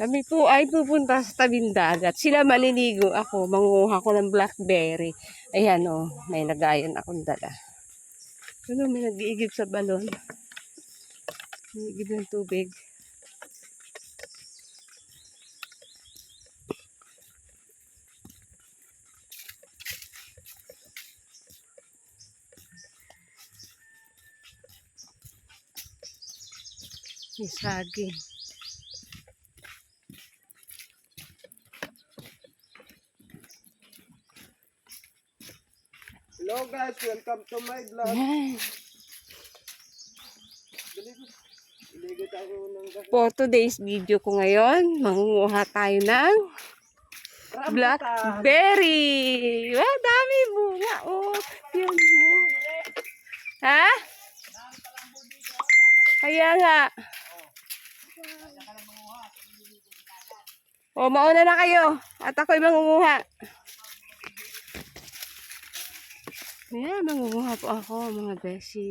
Kami po ay pupunta sa tabing. Sila maniligo ako. Manguha ko ng blackberry. Ayan o, may lagayan akong dala. Ano, may nag-iigib sa balon. Nag-iigib ng tubig. May saging. Hello guys, welcome to my vlog. For today's video ko ngayon, mangunguha tayo ng blackberry. Wow, dami bunga. Oh, yun mo. Ha? Kaya nga. O, mauna na kayo. At ako'y mangunguha. Ayan, mangunguha po ako, mga beshi.